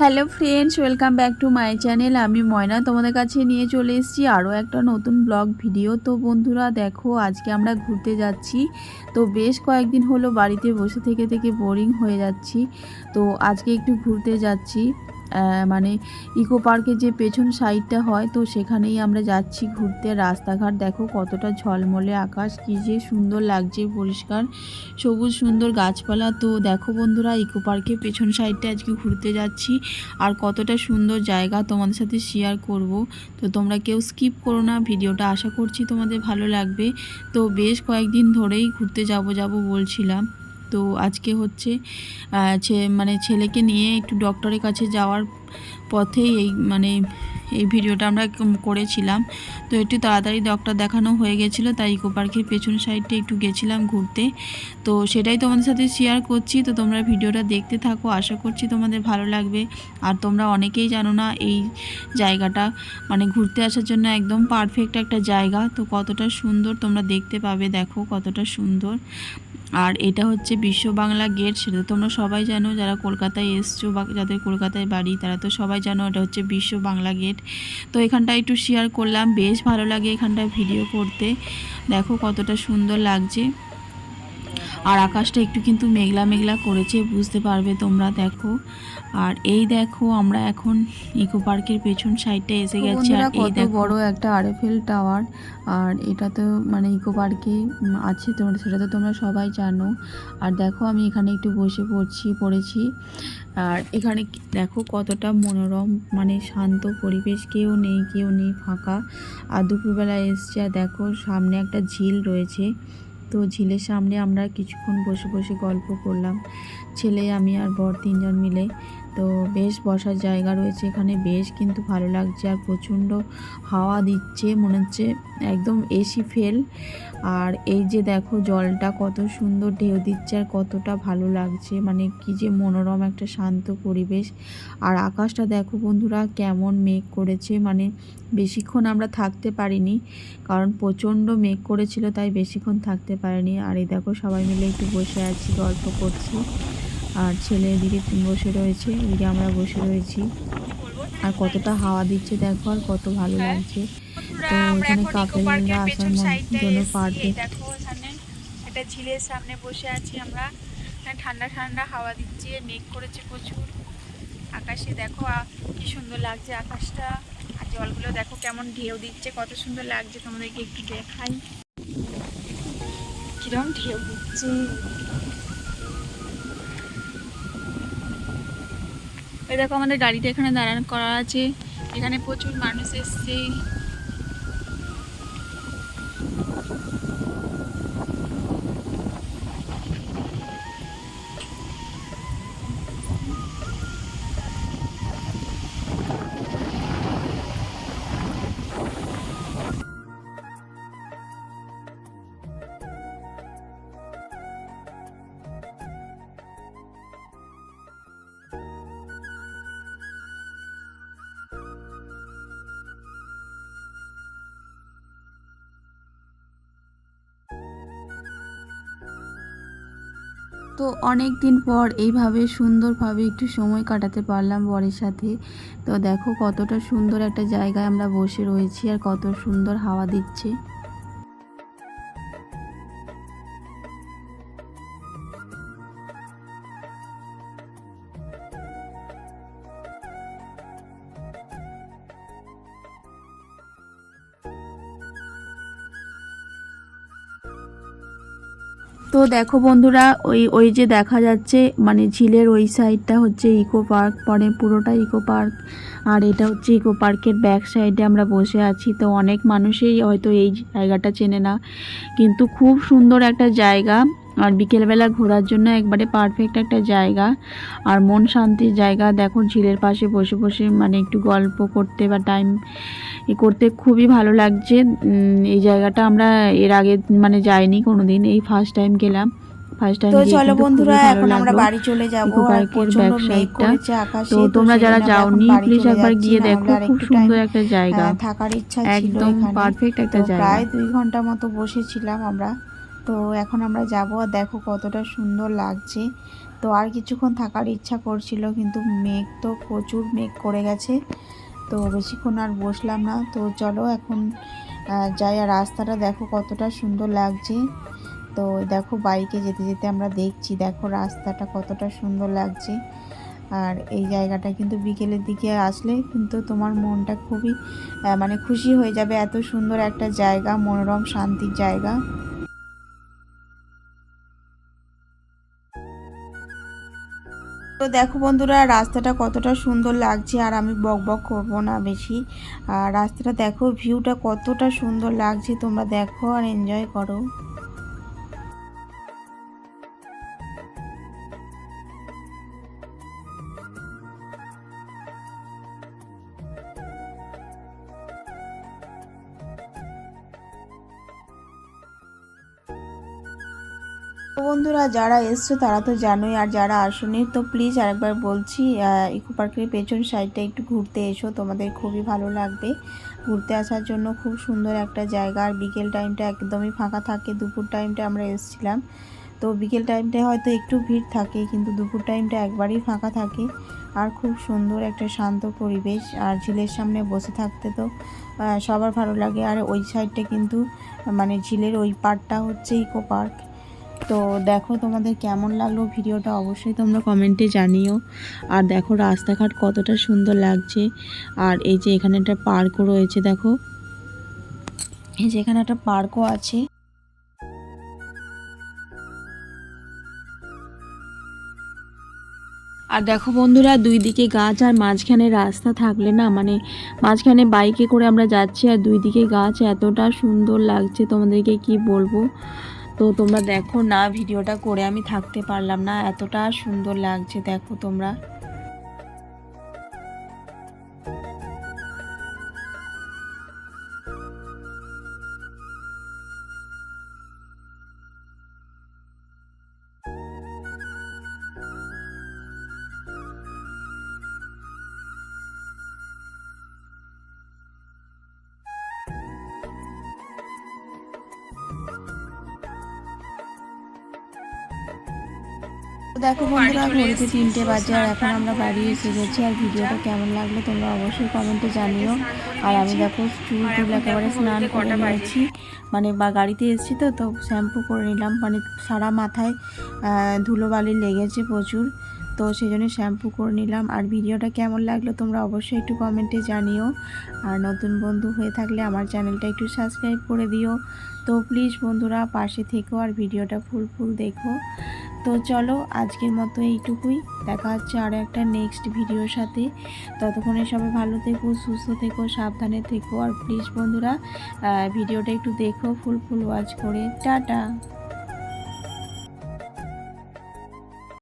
Hello friends welcome back to my channel আমি ময়না তোমাদের কাছে নিয়ে চলে এসেছি আরও একটা নতুন ব্লগ ভিডিও। তো বন্ধুরা, দেখো, আজকে আমরা ঘুরতে যাচ্ছি। তো বেশ কয়েকদিন হলো বাড়িতে বসে থেকে থেকে বোরিং হয়ে যাচ্ছি। তো আজকে একটু ঘুরতে যাচ্ছি। মানে ইকো পার্কের যে পেছন সাইডটা হয়, তো সেখানেই আমরা যাচ্ছি ঘুরতে। রাস্তাঘাট দেখো কতটা ঝলমলে আকাশ, কী যে সুন্দর লাগছে, পরিষ্কার, সবুজ, সুন্দর গাছপালা। তো দেখো বন্ধুরা, ইকো পার্কের পেছন সাইডটা আজকে ঘুরতে যাচ্ছি, আর কতটা সুন্দর জায়গা তোমাদের সাথে শেয়ার করব। তো তোমরা কেউ স্কিপ করো না, ভিডিওটা আশা করছি তোমাদের ভালো লাগবে। তো বেশ কয়েকদিন ধরেই ঘুরতে যাব যাব বলছিলাম। তো আজকে হচ্ছে মানে ছেলেকে নিয়ে একটু ডক্টরের কাছে যাওয়ার পথেই এই মানে এই ভিডিওটা আমরা করেছিলাম। তো একটু তাড়াতাড়ি ডক্টর দেখানো হয়ে গেছিল, তাই ইকো পার্কের পেছন সাইডটা একটু গেছিলাম ঘুরতে। তো সেটাই তোমাদের সাথে শেয়ার করছি, তো তোমরা ভিডিওটা দেখতে থাকো, আশা করছি তোমাদের ভালো লাগবে। আর তোমরা অনেকেই জানো না, এই জায়গাটা মানে ঘুরতে আসার জন্য একদম পারফেক্ট একটা জায়গা। তো কতটা সুন্দর তোমরা দেখতে পাবে, দেখো কতটা সুন্দর। আর এটা হচ্ছে বিশ্ব বাংলা গেট, সেটা তোমরা সবাই জানো। যারা কলকাতায় এসছো বা যাদের কলকাতায় বাড়ি, তারা তো সবাই জানো এটা হচ্ছে বিশ্ব বাংলা গেট। তো এখানটা একটু শেয়ার করলাম, বেশ ভালো লাগে এখানটায় ভিডিও করতে। দেখো কতটা সুন্দর লাগছে। আর আকাশটা একটু কিন্তু মেঘলা মেঘলা করেছে বুঝতে পারবে তোমরা দেখো। আর এই দেখো আমরা এখন ইকো পার্কের পেছন সাইডটা এসে গেছি আর এই দেখো। বড় একটা আরএফএল টাওয়ার আর এটা তো মানে ইকো পার্কে আছে তোমরা সেটা তো তোমরা সবাই জানো। আর দেখো আমি এখানে একটু বসে পড়ছি পড়েছি। আর এখানে দেখো কতটা মনোরম মানে শান্ত পরিবেশ কেউ নেই কেউ নেই ফাঁকা। আর দুপুরবেলা এসছে আর দেখো সামনে একটা ঝিল রয়েছে। তো ঝিলের সামনে আমরা কিছুক্ষণ বসে বসে গল্প করলাম। ছেলে, আমি আর বর তিনজন মিলে তো বেশ বসার জায়গা রয়েছে এখানে। বেশ কিন্তু ভালো লাগছে আর প্রচণ্ড হাওয়া দিচ্ছে, মনে হচ্ছে একদম এসি ফেল। আর এই যে দেখো জলটা কত সুন্দর ঢেউ দিচ্ছে আর কতটা ভালো লাগছে। মানে কি যে মনোরম একটা শান্ত পরিবেশ। আর আকাশটা দেখো বন্ধুরা কেমন মেঘ করেছে। মানে বেশিক্ষণ আমরা থাকতে পারিনি, কারণ প্রচণ্ড মেঘ করেছিল, তাই বেশিক্ষণ থাকতে পারিনি। আর এই দেখো সবাই মিলে একটু বসে আছি, গল্প করছি। আর ছেলে এদিকে বসে রয়েছে এদিকে আমরা বসে রয়েছি। আর কতটা হাওয়া দিচ্ছে দেখো আর কত ভালো লাগছে। তো এখানে কাপেলরা আসার জন্য এখানে একটা ঝিলের সামনে বসে আছি আমরা। ঠান্ডা ঠান্ডা হাওয়া দিচ্ছে মেঘ করেছে প্রচুর। আকাশে দেখো কি সুন্দর লাগছে আকাশটা। আর জলগুলো দেখো কেমন ঢেউ দিচ্ছে কত সুন্দর লাগছে। তোমাদেরকে একটু দেখাই। কিরম ঢেউ দিচ্ছে। ওই দেখো আমাদের গাড়িটা এখানে দাঁড়ান করা আছে। এখানে প্রচুর মানুষ এসছে। তো অনেক দিন পর এইভাবে সুন্দরভাবে একটু সময় কাটাতে পারলাম বরের সাথে। তো দেখো কতটা সুন্দর একটা জায়গায় আমরা বসে রয়েছি আর কত সুন্দর হাওয়া দিচ্ছে। তো দেখো বন্ধুরা, ওই ওই যে দেখা যাচ্ছে মানে ঝিলের ওই সাইডটা হচ্ছে ইকো পার্ক পরে পুরোটা ইকো পার্ক আর এটা হচ্ছে ইকো পার্কের ব্যাক সাইডে আমরা বসে আছি। তো অনেক মানুষই হয়তো এই জায়গাটা চেনে না, কিন্তু খুব সুন্দর একটা জায়গা, আর বিকেলবেলা ঘোরার জন্য একবারে পারফেক্ট একটা জায়গা। আর মন শান্তির জায়গা, দেখো ঝিলের পাশে বসে বসে মানে একটু গল্প করতে বা টাইম করতে খুবই ভালো লাগছে। এই জায়গাটা আমরা এর আগে মানে যাইনি কোনোদিন এই ফার্স্ট টাইম গেলাম। তো চলো বন্ধুরা এখন আমরা বাড়ি চলে যাব। আর প্রচণ্ড মেঘ করেছে আকাশে তো তোমরা যারা যাওনি প্লিজ একবার গিয়ে দেখো আর খুব একটু সুন্দর একটা জায়গা। থাকার ইচ্ছা ছিল একদম পারফেক্ট একটা তো জায়গা। প্রায় দুই ঘণ্টা মতো বসেছিলাম আমরা। তো এখন আমরা যাব আর দেখো কতটা সুন্দর লাগছে। তো আর কিছুক্ষণ থাকার ইচ্ছা করছিল কিন্তু মেঘ তো প্রচুর মেঘ করে গেছে। তো বেশিক্ষণ আর বসলাম না। তো চলো এখন যাই, আর রাস্তাটা দেখো কতটা সুন্দর লাগছে। তো দেখো বাইকে যেতে যেতে আমরা দেখছি, দেখো রাস্তাটা কতটা সুন্দর লাগছে। আর এই জায়গাটা কিন্তু বিকেলের দিকে আসলে কিন্তু তোমার মনটা খুবই মানে খুশি হয়ে যাবে। এত সুন্দর একটা জায়গা, মনোরম, শান্তির জায়গা। দেখো বন্ধুরা, রাস্তাটা কতটা সুন্দর লাগছে আর আমি বক বক করব না বেশি। আর রাস্তাটা দেখো ভিউটা কতটা সুন্দর লাগছে, তোমরা দেখো আর এনজয় করো। বন্ধুরা, যারা এসছো তারা তো জানোই, আর যারা আসেনি, তো প্লিজ আরেকবার বলছি ইকো পার্কের পেছন সাইডটা একটু ঘুরতে এসো, তোমাদের খুবই ভালো লাগবে। ঘুরতে আসার জন্য খুব সুন্দর একটা জায়গা, আর বিকেল টাইমটা একদমই ফাঁকা থাকে, দুপুর টাইমটা আমরা এসেছিলাম। তো বিকেল টাইমটায় হয়তো একটু ভিড় থাকে, কিন্তু দুপুর টাইমটা একবারই ফাঁকা থাকে। আর খুব সুন্দর একটা শান্ত পরিবেশ, আর ঝিলের সামনে বসে থাকতে তো সবার ভালো লাগে। আর ওই সাইডটা কিন্তু মানে ঝিলের ওই পার্টটা হচ্ছে ইকো পার্ক। তো দেখো তোমাদের কেমন লাগল ভিডিওটা অবশ্যই তোমরা কমেন্টে জানিও। আর দেখো রাস্তাঘাট কতটা সুন্দর লাগছে। আর এই যে এখানে একটা পার্কও রয়েছে দেখো। এই যে এখানে একটা পার্কও আছে। আর দেখো বন্ধুরা, দুই দিকে গাছ আর মাঝখানে রাস্তা থাকলে না মানে মাঝখানে বাইকে করে আমরা যাচ্ছি আর দুই দিকে গাছ এতটা সুন্দর লাগছে। তোমাদেরকে কি বলব? তো তোমরা দেখো না, ভিডিওটা করে আমি থাকতে পারলাম না। এতটা সুন্দর লাগছে, দেখো তোমরা। দেখো বন্ধুরা ঘড়িতে তিনটে বাজে আর এখন আমরা বাড়ি এসে গেছি আর ভিডিওটা কেমন লাগল তোমরা অবশ্যই কমেন্টে জানিও। আর আমি দেখো চুল টুল একেবারে স্নান করে নিয়েছি। মানে বা গাড়িতে এসেছি তো তো শ্যাম্পু করে নিলাম। মানে সারা মাথায় ধুলোবালি লেগেছে প্রচুর। তো সেই জন্য শ্যাম্পু করে নিলাম। আর ভিডিওটা কেমন লাগল তোমরা অবশ্যই একটু কমেন্টে জানিও। আর নতুন বন্ধু হয়ে থাকলে আমার চ্যানেলটা একটু সাবস্ক্রাইব করে দিও। তো প্লিজ বন্ধুরা পাশে থেকো আর ভিডিওটা ফুল ফুল দেখো। তো চলো আজকের মতো এইটুকুই। দেখা হচ্ছে আরও একটা নেক্সট ভিডিওর সাথে। ততক্ষণে সবাই ভালো থেকো, সুস্থ থেকো, সাবধানে থেকো। আর প্লিজ বন্ধুরা ভিডিওটা একটু দেখো ফুল ফুল ওয়াচ করে। টাটা!